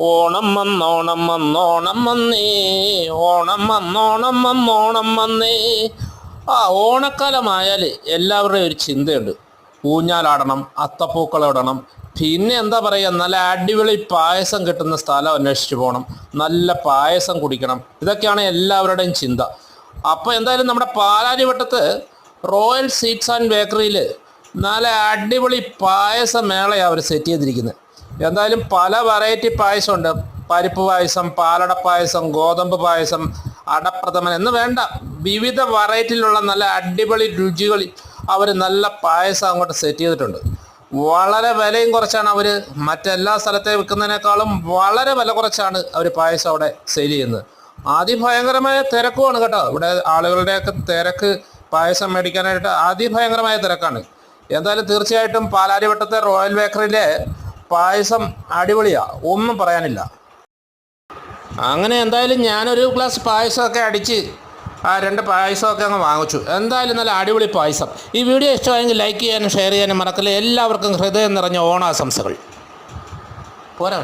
ഓണം വന്നോണം വന്നോണം വന്നേ ഓണം വന്നോണം വന്നോണം വന്നേ. ആ ഓണക്കാലമായാൽ എല്ലാവരുടെയും ഒരു ചിന്തയുണ്ട്. ഊഞ്ഞാലാടണം അത്തപ്പൂക്കളിടണം പിന്നെ എന്താ പറയുക നല്ല അടിപൊളി പായസം കിട്ടുന്ന സ്ഥലം അന്വേഷിച്ച് പോകണം. നല്ല പായസം കുടിക്കണം. ഇതൊക്കെയാണ് എല്ലാവരുടെയും ചിന്ത. അപ്പോൾ എന്തായാലും നമ്മുടെ പാലാരിവട്ടത്ത് റോയൽ സ്വീറ്റ്സ് ആൻഡ് ബേക്കറിയിൽ നല്ല അടിപൊളി പായസ മേളയാണ് അവർ സെറ്റ് ചെയ്തിരിക്കുന്നത് എന്തായാലും പല വെറൈറ്റി പായസമുണ്ട്. പരിപ്പ് പായസം പാലട പായസം ഗോതമ്പ് പായസം അടപ്രഥമൻ എന്ന് വേണ്ട. വിവിധ വെറൈറ്റിയിലുള്ള നല്ല അടിപൊളി രുചികൾ അവർ നല്ല പായസം അങ്ങോട്ട് സെറ്റ് ചെയ്തിട്ടുണ്ട്. വളരെ വിലയും കുറച്ചാണ് അവർ മറ്റെല്ലാ സ്ഥലത്തെ വിൽക്കുന്നതിനേക്കാളും വളരെ വില കുറച്ചാണ് അവർ പായസം അവിടെ സെയിൽ ചെയ്യുന്നത്. അതിഭയങ്കരമായ തിരക്കുമാണ് കേട്ടോ. ഇവിടെ ആളുകളുടെയൊക്കെ തിരക്ക് പായസം മേടിക്കാനായിട്ട് അതിഭയങ്കരമായ തിരക്കാണ്. എന്തായാലും തീർച്ചയായിട്ടും പാലാരിവട്ടത്തെ റോയൽ ബേക്കറിയിലെ പായസം അടിപൊളിയാ. ഒന്നും പറയാനില്ല. അങ്ങനെ എന്തായാലും ഞാനൊരു ഗ്ലാസ് പായസമൊക്കെ അടിച്ച് ആ രണ്ട് പായസമൊക്കെ അങ്ങ് വാങ്ങിച്ചു. എന്തായാലും നല്ല അടിപൊളി പായസം. ഈ വീഡിയോ ഇഷ്ടമായെങ്കിൽ ലൈക്ക് ചെയ്യാനും ഷെയർ ചെയ്യാനും മറക്കല്ലേ. എല്ലാവർക്കും ഹൃദയം നിറഞ്ഞ ഓണാശംസകൾ. പോരാ